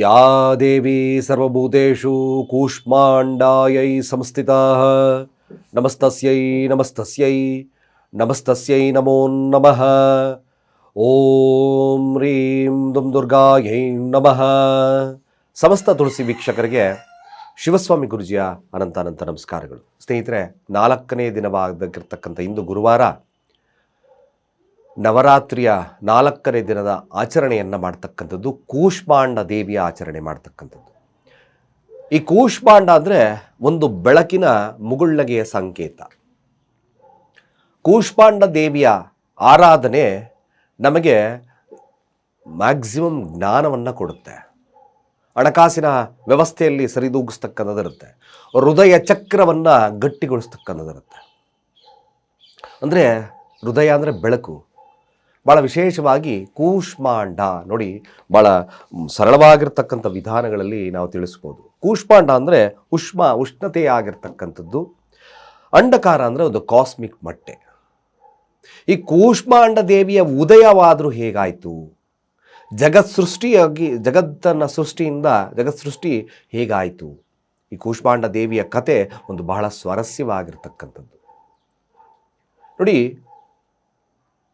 ಯಾ ದೇವಿ ಸರ್ವಭೂತು ಕೂಷ್ಮಾಂಡಾಯೈ ಸಂಸ್ಥಿತಾ ನಮಸ್ತಸ್ಯೈ ನಮಸ್ತಸ್ಯೈ ನಮಸ್ತಸ್ಯೈ ನಮೋ ನಮಃ ಓಂ ರೀಂ ದುಂ ದುರ್ಗಾಯೈ ನಮಃ ಸಮಸ್ತ ತುಳಸಿ ವೀಕ್ಷಕರಿಗೆ ಶಿವಸ್ವಾಮಿ ಗುರುಜಿಯ ಅನಂತಾನಂತ ನಮಸ್ಕಾರಗಳು. ಸ್ನೇಹಿತರೆ, ನಾಲ್ಕನೇ ದಿನವಾಗಿರ್ತಕ್ಕಂಥ ಇಂದು ಗುರುವಾರ ನವರಾತ್ರಿಯ ನಾಲ್ಕನೇ ದಿನದ ಆಚರಣೆಯನ್ನು ಮಾಡ್ತಕ್ಕಂಥದ್ದು ಕೂಷ್ಮಾಂಡ ದೇವಿಯ ಆಚರಣೆ ಮಾಡ್ತಕ್ಕಂಥದ್ದು. ಈ ಕೂಷ್ಮಾಂಡ ಅಂದರೆ ಒಂದು ಬೆಳಕಿನ ಮುಗುಳ್ನಗೆಯ ಸಂಕೇತ. ಕೂಷ್ಮಾಂಡ ದೇವಿಯ ಆರಾಧನೆ ನಮಗೆ ಮ್ಯಾಕ್ಸಿಮಮ್ ಜ್ಞಾನವನ್ನು ಕೊಡುತ್ತೆ. ಹಣಕಾಸಿನ ವ್ಯವಸ್ಥೆಯಲ್ಲಿ ಸರಿದೂಗಿಸ್ತಕ್ಕಂಥದ್ದಿರುತ್ತೆ. ಹೃದಯ ಚಕ್ರವನ್ನು ಗಟ್ಟಿಗೊಳಿಸ್ತಕ್ಕಂಥದ್ದಿರುತ್ತೆ. ಅಂದರೆ ಹೃದಯ ಅಂದರೆ ಬೆಳಕು. ಭಾಳ ವಿಶೇಷವಾಗಿ ಕೂಷ್ಮಾಂಡ ನೋಡಿ ಭಾಳ ಸರಳವಾಗಿರ್ತಕ್ಕಂಥ ವಿಧಾನಗಳಲ್ಲಿ ನಾವು ತಿಳಿಸ್ಬೋದು. ಕೂಷ್ಮಾಂಡ ಅಂದರೆ ಉಷ್ಮ ಉಷ್ಣತೆಯಾಗಿರ್ತಕ್ಕಂಥದ್ದು ಅಂಡಕಾರ ಅಂದರೆ ಒಂದು ಕಾಸ್ಮಿಕ್ ಮಟ್ಟೆ. ಈ ಕೂಷ್ಮಾಂಡ ದೇವಿಯ ಉದಯವಾದರೂ ಹೇಗಾಯಿತು? ಜಗತ್ ಸೃಷ್ಟಿಯಾಗಿ ಜಗತ್ತನ್ನ ಸೃಷ್ಟಿಯಿಂದ ಜಗತ್ ಸೃಷ್ಟಿ ಹೇಗಾಯಿತು? ಈ ಕೂಷ್ಮಾಂಡ ದೇವಿಯ ಕತೆ ಒಂದು ಬಹಳ ಸ್ವಾರಸ್ಯವಾಗಿರ್ತಕ್ಕಂಥದ್ದು. ನೋಡಿ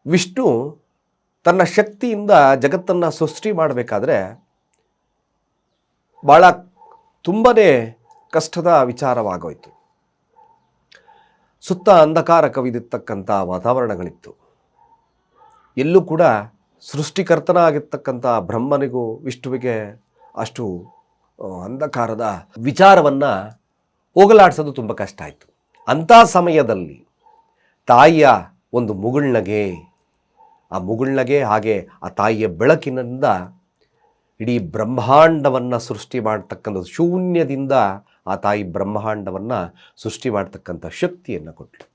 ವಿಷ್ಣು ತನ್ನ ಶಕ್ತಿಯಿಂದ ಜಗತ್ತನ್ನು ಸೃಷ್ಟಿ ಮಾಡಬೇಕಾದ್ರೆ ಭಾಳ ತುಂಬನೇ ಕಷ್ಟದ ವಿಚಾರವಾಗೋಯಿತು. ಸುತ್ತ ಅಂಧಕಾರ ಕವಿದಿರ್ತಕ್ಕಂಥ ವಾತಾವರಣಗಳಿತ್ತು. ಎಲ್ಲೂ ಕೂಡ ಸೃಷ್ಟಿಕರ್ತನಾಗಿರ್ತಕ್ಕಂಥ ಬ್ರಹ್ಮನಿಗೂ ವಿಷ್ಣುವಿಗೆ ಅಷ್ಟು ಅಂಧಕಾರದ ವಿಚಾರವನ್ನು ಹೋಗಲಾಡಿಸೋದು ತುಂಬ ಕಷ್ಟ ಆಯಿತು. ಅಂಥ ಸಮಯದಲ್ಲಿ ತಾಯಿಯ ಒಂದು ಮುಗುಳ್ನಗೆ ಆ ಮುಗುಳ್ನಗೆ ಹಾಗೆ ಆ ತಾಯಿಯ ಬೆಳಕಿನಿಂದ ಇಡೀ ಬ್ರಹ್ಮಾಂಡವನ್ನು ಸೃಷ್ಟಿ ಮಾಡ್ತಕ್ಕಂಥದ್ದು ಶೂನ್ಯದಿಂದ ಆ ತಾಯಿ ಬ್ರಹ್ಮಾಂಡವನ್ನು ಸೃಷ್ಟಿ ಮಾಡ್ತಕ್ಕಂಥ ಶಕ್ತಿಯನ್ನು ಕೊಟ್ಟಳು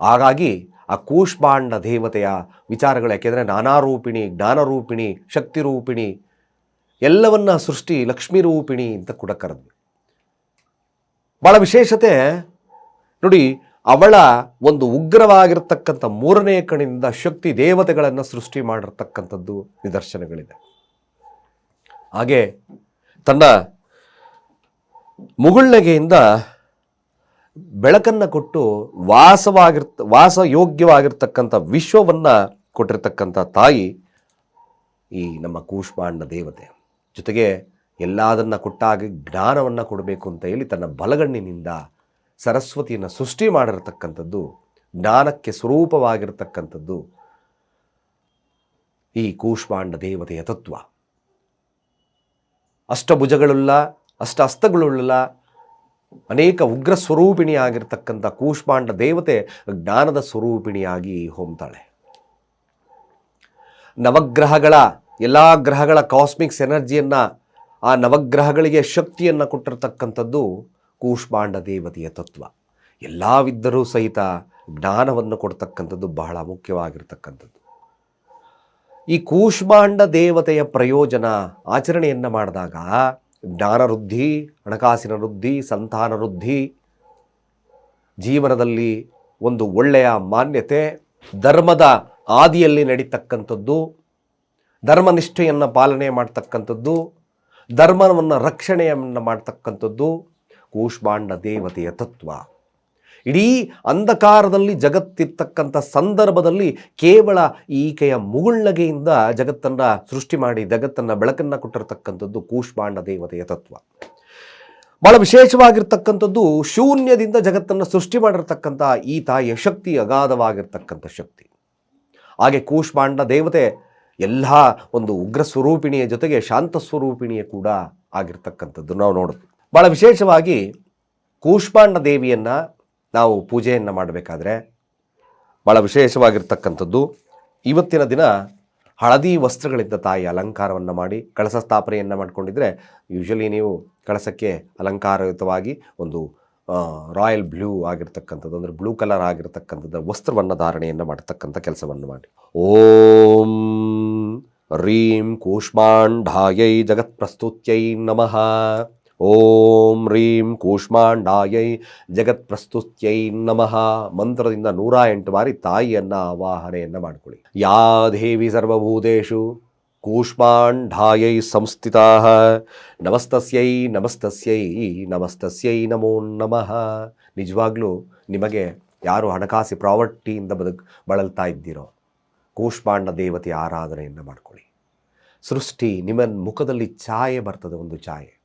ಹಾಗಾಗಿ ಆ ಕೂಷ್ಮಾಂಡ ದೇವತೆಯ ವಿಚಾರಗಳು ಯಾಕೆಂದರೆ ನಾನಾರೂಪಿಣಿ ಜ್ಞಾನರೂಪಿಣಿ ಶಕ್ತಿರೂಪಿಣಿ ಎಲ್ಲವನ್ನ ಸೃಷ್ಟಿ ಲಕ್ಷ್ಮೀ ರೂಪಿಣಿ ಅಂತ ಕೂಡ ಕರೆದ್ವಿ ಭಾಳ ವಿಶೇಷತೆ. ನೋಡಿ ಅವಳ ಒಂದು ಉಗ್ರವಾಗಿರ್ತಕ್ಕಂಥ ಮೂರನೇ ಕಣಿಂದ ಶಕ್ತಿ ದೇವತೆಗಳನ್ನು ಸೃಷ್ಟಿ ಮಾಡಿರ್ತಕ್ಕಂಥದ್ದು ನಿದರ್ಶನಗಳಿದೆ. ಹಾಗೆ ತನ್ನ ಮುಗುಳ್ನಗೆಯಿಂದ ಬೆಳಕನ್ನು ಕೊಟ್ಟು ವಾಸವಾಗಿರ್ತ, ವಾಸಯೋಗ್ಯವಾಗಿರ್ತಕ್ಕಂಥ ವಿಶ್ವವನ್ನು ಕೊಟ್ಟಿರ್ತಕ್ಕಂಥ ತಾಯಿ ಈ ನಮ್ಮ ಕೂಷ್ಮಾಂಡ ದೇವತೆ. ಜೊತೆಗೆ ಎಲ್ಲದನ್ನ ಕೊಟ್ಟಾಗ ಜ್ಞಾನವನ್ನು ಕೊಡಬೇಕು ಅಂತ ಹೇಳಿ ತನ್ನ ಬಲಗಣ್ಣಿನಿಂದ ಸರಸ್ವತಿಯನ್ನು ಸೃಷ್ಟಿ ಮಾಡಿರತಕ್ಕಂಥದ್ದು, ಜ್ಞಾನಕ್ಕೆ ಸ್ವರೂಪವಾಗಿರತಕ್ಕಂಥದ್ದು ಈ ಕೂಷ್ಮಾಂಡ ದೇವತೆಯ ತತ್ವ. ಅಷ್ಟಭುಜಗಳುಳ್ಳ ಅಷ್ಟ ಹಸ್ತಗಳುಳ್ಳ ಅನೇಕ ಉಗ್ರ ಸ್ವರೂಪಿಣಿಯಾಗಿರ್ತಕ್ಕಂಥ ಕೂಷ್ಮಾಂಡ ದೇವತೆ ಜ್ಞಾನದ ಸ್ವರೂಪಿಣಿಯಾಗಿ ಹೋಮ್ತಾಳೆ. ನವಗ್ರಹಗಳ, ಎಲ್ಲ ಗ್ರಹಗಳ ಕಾಸ್ಮಿಕ್ಸ್ ಎನರ್ಜಿಯನ್ನು ಆ ನವಗ್ರಹಗಳಿಗೆ ಶಕ್ತಿಯನ್ನು ಕೊಟ್ಟಿರ್ತಕ್ಕಂಥದ್ದು ಕೂಷ್ಮಾಂಡ ದೇವತೆಯ ತತ್ವ. ಎಲ್ಲವಿದ್ದರೂ ಸಹಿತ ಜ್ಞಾನವನ್ನು ಕೊಡ್ತಕ್ಕಂಥದ್ದು ಬಹಳ ಮುಖ್ಯವಾಗಿರ್ತಕ್ಕಂಥದ್ದು. ಈ ಕೂಷ್ಮಾಂಡ ದೇವತೆಯ ಪ್ರಯೋಜನ ಆಚರಣೆಯನ್ನು ಮಾಡಿದಾಗ ಜ್ಞಾನ ವೃದ್ಧಿ ಹಣಕಾಸಿನ ವೃದ್ಧಿ, ಸಂತಾನ ವೃದ್ಧಿ, ಜೀವನದಲ್ಲಿ ಒಂದು ಒಳ್ಳೆಯ ಮಾನ್ಯತೆ, ಧರ್ಮದ ಆದಿಯಲ್ಲಿ ನಡೀತಕ್ಕಂಥದ್ದು, ಧರ್ಮನಿಷ್ಠೆಯನ್ನು ಪಾಲನೆ ಮಾಡ್ತಕ್ಕಂಥದ್ದು, ಧರ್ಮವನ್ನು ರಕ್ಷಣೆಯನ್ನು ಮಾಡ್ತಕ್ಕಂಥದ್ದು ಕೂಷ್ಮಾಂಡ ದೇವತೆಯ ತತ್ವ. ಇಡೀ ಅಂಧಕಾರದಲ್ಲಿ ಜಗತ್ತಿರ್ತಕ್ಕಂಥ ಸಂದರ್ಭದಲ್ಲಿ ಕೇವಲ ಈಕೆಯ ಮುಗುಳ್ನಗೆಯಿಂದ ಜಗತ್ತನ್ನು ಸೃಷ್ಟಿ ಮಾಡಿ, ಜಗತ್ತನ್ನು ಬೆಳಕನ್ನು ಕೊಟ್ಟಿರತಕ್ಕಂಥದ್ದು ಕೂಷ್ಮಾಂಡ ದೇವತೆಯ ತತ್ವ. ಬಹಳ ವಿಶೇಷವಾಗಿರ್ತಕ್ಕಂಥದ್ದು ಶೂನ್ಯದಿಂದ ಜಗತ್ತನ್ನು ಸೃಷ್ಟಿ ಮಾಡಿರ್ತಕ್ಕಂಥ ಈ ತಾಯಿಯ ಶಕ್ತಿ, ಅಗಾಧವಾಗಿರ್ತಕ್ಕಂಥ ಶಕ್ತಿ. ಹಾಗೆ ಕೂಷ್ಮಾಂಡ ದೇವತೆ ಎಲ್ಲ ಒಂದು ಉಗ್ರ ಸ್ವರೂಪಿಣಿಯ ಜೊತೆಗೆ ಶಾಂತ ಸ್ವರೂಪಿಣಿಯ ಕೂಡ ಆಗಿರ್ತಕ್ಕಂಥದ್ದು ನಾವು ನೋಡಿದ್ವಿ ಭಾಳ ವಿಶೇಷವಾಗಿ ಕೂಷ್ಮಾಂಡ ದೇವಿಯನ್ನು ನಾವು ಪೂಜೆಯನ್ನು ಮಾಡಬೇಕಾದ್ರೆ ಭಾಳ ವಿಶೇಷವಾಗಿರ್ತಕ್ಕಂಥದ್ದು. ಇವತ್ತಿನ ದಿನ ಹಳದಿ ವಸ್ತ್ರಗಳಿದ್ದ ತಾಯಿ ಅಲಂಕಾರವನ್ನು ಮಾಡಿ ಕಳಸ ಸ್ಥಾಪನೆಯನ್ನು ಮಾಡಿಕೊಂಡಿದ್ರೆ ಯೂಶಲಿ ನೀವು ಕಳಸಕ್ಕೆ ಅಲಂಕಾರಯುತವಾಗಿ ಒಂದು ರಾಯಲ್ ಬ್ಲೂ ಆಗಿರ್ತಕ್ಕಂಥದ್ದು, ಅಂದರೆ ಬ್ಲೂ ಕಲರ್ ಆಗಿರ್ತಕ್ಕಂಥದ್ದು ವಸ್ತ್ರವನ್ನು ಧಾರಣೆಯನ್ನು ಮಾಡತಕ್ಕಂಥ ಕೆಲಸವನ್ನು ಮಾಡಿ. ಓಂ ರೀಂ ಕೂಷ್ಮಾಂಡಾಯೈ ಜಗತ್ಪ್ರಸ್ತುತ್ಯೈ ನಮಃ. ಓಂ ರೀಂ ಕೂಷ್ಮಾಂಡಾಯೈ ಜಗತ್ಪ್ರಸ್ತುತ್ಯೈ ನಮಃ. ಮಂತ್ರದಿಂದ ನೂರ ಎಂಟು ಬಾರಿ ತಾಯಿಯನ್ನ ಆವಾಹನೆಯನ್ನು ಮಾಡ್ಕೊಳ್ಳಿ. ಯಾ ದೇವಿ ಸರ್ವಭೂತೇಶು, ಕೂಷ್ಮಾಂಡಾಯೈ ಸಂಸ್ಥಿತಾ. ನಮಸ್ತಸ್ಯೈ ನಮಸ್ತಸ್ಯೈ ನಮಸ್ತಸ್ಯೈ ನಮೋ ನಮಃ. ನಿಜವಾಗ್ಲೂ ನಿಮಗೆ ಯಾರು ಹಣಕಾಸಿ ಪ್ರಾವರ್ಟಿಯಿಂದ ಬದುಕ್, ಬಳಲ್ತಾ ಇದ್ದೀರೋ, ಕೂಷ್ಮಾಂಡ ದೇವತೆಯ ಆರಾಧನೆಯನ್ನು ಮಾಡ್ಕೊಳ್ಳಿ. ಸೃಷ್ಟಿ ನಿಮ್ಮ ಮುಖದಲ್ಲಿ ಛಾಯೆ ಬರ್ತದೆ, ಒಂದು ಛಾಯೆ.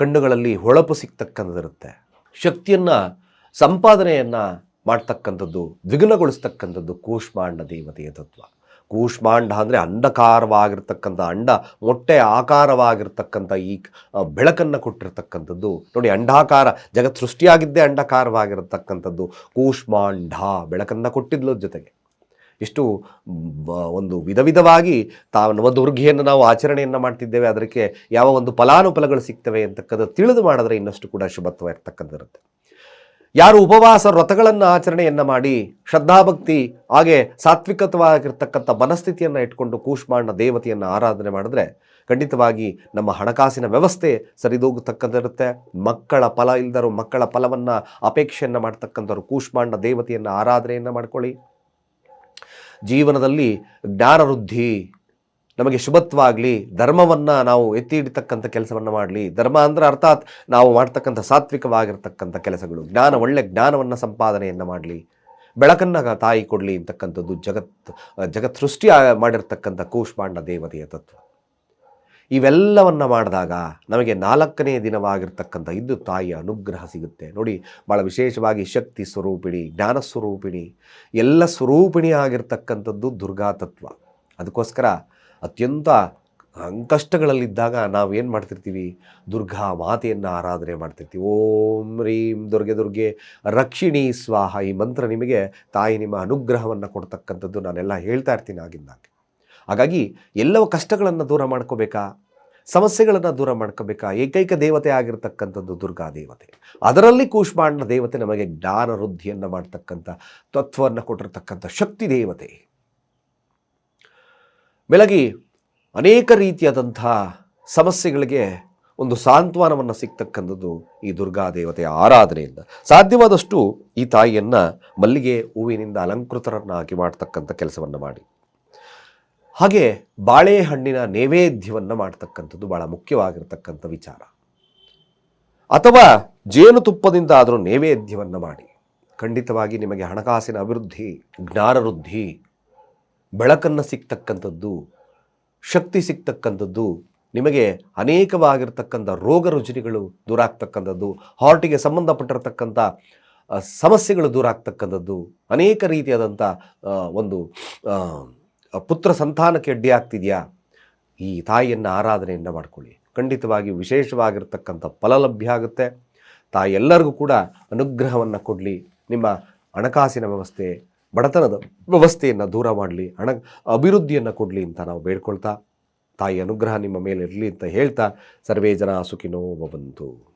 ಕಣ್ಣುಗಳಲ್ಲಿ ಹೊಳಪು ಸಿಗ್ತಕ್ಕಂಥದ್ದಿರುತ್ತೆ. ಶಕ್ತಿಯನ್ನು, ಸಂಪಾದನೆಯನ್ನು ಮಾಡ್ತಕ್ಕಂಥದ್ದು, ದ್ವಿಗುಣಗೊಳಿಸ್ತಕ್ಕಂಥದ್ದು ಕೂಷ್ಮಾಂಡ ದೇವತೆಯ ತತ್ವ. ಕೂಷ್ಮಾಂಡ ಅಂದರೆ ಅಂಡಕಾರವಾಗಿರ್ತಕ್ಕಂಥ, ಅಂಡ ಮೊಟ್ಟೆ ಆಕಾರವಾಗಿರ್ತಕ್ಕಂಥ ಈ ಬೆಳಕನ್ನು ಕೊಟ್ಟಿರ್ತಕ್ಕಂಥದ್ದು. ನೋಡಿ, ಅಂಡಾಕಾರ, ಜಗತ್ ಸೃಷ್ಟಿಯಾಗಿದ್ದೇ ಅಂಡಕಾರವಾಗಿರತಕ್ಕಂಥದ್ದು. ಕೂಷ್ಮಾಂಡ ಬೆಳಕನ್ನು ಕೊಟ್ಟಿದ್ಲು ಜೊತೆಗೆ. ಇಷ್ಟು ಒಂದು ವಿಧ ವಿಧವಾಗಿ ತಾವು ನವದುರ್ಗೆಯನ್ನು ನಾವು ಆಚರಣೆಯನ್ನು ಮಾಡ್ತಿದ್ದೇವೆ. ಅದಕ್ಕೆ ಯಾವ ಒಂದು ಫಲಾನುಫಲಗಳು ಸಿಗ್ತವೆ ಅಂತಕ್ಕಂಥ ತಿಳಿದು ಮಾಡಿದ್ರೆ ಇನ್ನಷ್ಟು ಕೂಡ ಶುಭತ್ವ ಇರ್ತಕ್ಕಂಥಿರುತ್ತೆ ಯಾರು ಉಪವಾಸ ವ್ರತಗಳನ್ನು ಆಚರಣೆಯನ್ನು ಮಾಡಿ ಶ್ರದ್ಧಾಭಕ್ತಿ, ಹಾಗೆ ಸಾತ್ವಿಕತವಾಗಿರ್ತಕ್ಕಂಥ ಮನಸ್ಥಿತಿಯನ್ನು ಇಟ್ಕೊಂಡು ಕೂಷ್ಮಾಂಡ ದೇವತೆಯನ್ನು ಆರಾಧನೆ ಮಾಡಿದ್ರೆ ಖಂಡಿತವಾಗಿ ನಮ್ಮ ಹಣಕಾಸಿನ ವ್ಯವಸ್ಥೆ ಸರಿದೂಗತಕ್ಕಂಥಿರುತ್ತೆ ಮಕ್ಕಳ ಫಲ ಇಲ್ಲದರೂ ಮಕ್ಕಳ ಫಲವನ್ನು ಅಪೇಕ್ಷೆಯನ್ನು ಮಾಡ್ತಕ್ಕಂಥವ್ರು ಕೂಷ್ಮಾಂಡ ದೇವತೆಯನ್ನು ಆರಾಧನೆಯನ್ನು ಮಾಡ್ಕೊಳ್ಳಿ. ಜೀವನದಲ್ಲಿ ಜ್ಞಾನ ವೃದ್ಧಿ ನಮಗೆ ಶುಭತ್ವಾಗಲಿ, ಧರ್ಮವನ್ನು ನಾವು ಎತ್ತಿ ಹಿಡಿತಕ್ಕಂಥ ಕೆಲಸವನ್ನು ಮಾಡಲಿ. ಧರ್ಮ ಅಂದರೆ ಅರ್ಥಾತ್ ನಾವು ಮಾಡ್ತಕ್ಕಂಥ ಸಾತ್ವಿಕವಾಗಿರ್ತಕ್ಕಂಥ ಕೆಲಸಗಳು. ಜ್ಞಾನ, ಒಳ್ಳೆ ಜ್ಞಾನವನ್ನು ಸಂಪಾದನೆಯನ್ನು ಮಾಡಲಿ. ಬೆಳಕನ್ನು ತಾಯಿ ಕೊಡಲಿ ಅಂತಕ್ಕಂಥದ್ದು ಜಗತ್ ಜಗತ್ ಸೃಷ್ಟಿ ಮಾಡಿರ್ತಕ್ಕಂಥ ಕೂಷ್ಮಾಂಡ ದೇವತೆಯ ತತ್ವ. ಇವೆಲ್ಲವನ್ನು ಮಾಡಿದಾಗ ನಮಗೆ ನಾಲ್ಕನೇ ದಿನವಾಗಿರ್ತಕ್ಕಂಥ ಇದ್ದು ತಾಯಿಯ ಅನುಗ್ರಹ ಸಿಗುತ್ತೆ. ನೋಡಿ ಭಾಳ ವಿಶೇಷವಾಗಿ ಶಕ್ತಿ ಸ್ವರೂಪಿಣಿ, ಜ್ಞಾನ ಸ್ವರೂಪಿಣಿ, ಎಲ್ಲ ಸ್ವರೂಪಿಣಿ ಆಗಿರ್ತಕ್ಕಂಥದ್ದು ದುರ್ಗಾ ತತ್ವ. ಅದಕ್ಕೋಸ್ಕರ ಅತ್ಯಂತ ಕಷ್ಟಗಳಲ್ಲಿದ್ದಾಗ ನಾವು ಏನು ಮಾಡ್ತಿರ್ತೀವಿ? ದುರ್ಗಾ ಮಾತೆಯನ್ನು ಆರಾಧನೆ ಮಾಡ್ತಿರ್ತೀವಿ. ಓಂ ರೀಂ ದುರ್ಗೆ ದುರ್ಗೆ, ರಕ್ಷಿಣಿ ಸ್ವಾಹ ಈ ಮಂತ್ರ ನಿಮಗೆ ತಾಯಿ ನಿಮ್ಮ ಅನುಗ್ರಹವನ್ನು ಕೊಡ್ತಕ್ಕಂಥದ್ದು ನಾನೆಲ್ಲ ಹೇಳ್ತಾ ಇರ್ತೀನಿ ಆಗಿಂದಾಗೆ. ಹಾಗಾಗಿ ಎಲ್ಲವ ಕಷ್ಟಗಳನ್ನು ದೂರ ಮಾಡ್ಕೋಬೇಕಾ? ಸಮಸ್ಯೆಗಳನ್ನು ದೂರ ಮಾಡ್ಕೋಬೇಕಾ? ಏಕೈಕ ದೇವತೆ ಆಗಿರತಕ್ಕಂಥದ್ದು ದುರ್ಗಾ ದೇವತೆ. ಅದರಲ್ಲಿ ಕೂಷ್ಮಾಂಡ ದೇವತೆ ನಮಗೆ ಜ್ಞಾನ ವೃದ್ಧಿಯನ್ನು ಮಾಡ್ತಕ್ಕಂಥ, ತತ್ವವನ್ನು ಕೊಟ್ಟಿರ್ತಕ್ಕಂಥ ಶಕ್ತಿ ದೇವತೆ. ಬೆಳಗಿ ಅನೇಕ ರೀತಿಯಾದಂಥ ಸಮಸ್ಯೆಗಳಿಗೆ ಒಂದು ಸಾಂತ್ವನವನ್ನು ಸಿಗ್ತಕ್ಕಂಥದ್ದು ಈ ದುರ್ಗಾ ದೇವತೆಯ ಆರಾಧನೆಯಿಂದ. ಸಾಧ್ಯವಾದಷ್ಟು ಈ ತಾಯಿಯನ್ನು ಮಲ್ಲಿಗೆ ಹೂವಿನಿಂದ ಅಲಂಕೃತರನ್ನಾಗಿ ಮಾಡ್ತಕ್ಕಂಥ ಕೆಲಸವನ್ನು ಮಾಡಿ. ಹಾಗೆ ಬಾಳೆಹಣ್ಣಿನ ನೈವೇದ್ಯವನ್ನು ಮಾಡ್ತಕ್ಕಂಥದ್ದು ಭಾಳ ಮುಖ್ಯವಾಗಿರತಕ್ಕಂಥ ವಿಚಾರ. ಅಥವಾ ಜೇನುತುಪ್ಪದಿಂದ ಆದರೂ ನೈವೇದ್ಯವನ್ನು ಮಾಡಿ. ಖಂಡಿತವಾಗಿ ನಿಮಗೆ ಹಣಕಾಸಿನ ಅಭಿವೃದ್ಧಿ, ಜ್ಞಾನ ವೃದ್ಧಿ, ಬೆಳಕನ್ನು ಸಿಗ್ತಕ್ಕಂಥದ್ದು, ಶಕ್ತಿ ಸಿಗ್ತಕ್ಕಂಥದ್ದು, ನಿಮಗೆ ಅನೇಕವಾಗಿರ್ತಕ್ಕಂಥ ರೋಗ ರುಜಿನಿಗಳು ದೂರ ಆಗ್ತಕ್ಕಂಥದ್ದು ಹಾರ್ಟಿಗೆ ಸಂಬಂಧಪಟ್ಟಿರತಕ್ಕಂಥ ಸಮಸ್ಯೆಗಳು ದೂರ ಆಗ್ತಕ್ಕಂಥದ್ದು ಅನೇಕ ರೀತಿಯಾದಂಥ ಒಂದು ಪುತ್ರ ಸಂತಾನಕ್ಕೆ ಅಡ್ಡಿ ಆಗ್ತಿದೆಯಾ? ಈ ತಾಯಿಯನ್ನು ಆರಾಧನೆಯನ್ನು ಮಾಡ್ಕೊಳ್ಳಿ. ಖಂಡಿತವಾಗಿ ವಿಶೇಷವಾಗಿರ್ತಕ್ಕಂಥ ಫಲ ಲಭ್ಯ ಆಗುತ್ತೆ. ತಾಯಿ ಎಲ್ಲರಿಗೂ ಕೂಡ ಅನುಗ್ರಹವನ್ನು ಕೊಡಲಿ. ನಿಮ್ಮ ಹಣಕಾಸಿನ ವ್ಯವಸ್ಥೆ, ಬಡತನದ ವ್ಯವಸ್ಥೆಯನ್ನು ದೂರ ಮಾಡಲಿ. ಹಣ, ಅಭಿವೃದ್ಧಿಯನ್ನು ಕೊಡಲಿ ಅಂತ ನಾವು ಬೇಡ್ಕೊಳ್ತಾ, ತಾಯಿ ಅನುಗ್ರಹ ನಿಮ್ಮ ಮೇಲೆ ಇರಲಿ ಅಂತ ಹೇಳ್ತಾ, ಸರ್ವೇ ಜನ ಸುಖಿನೋ ಭವಂತು.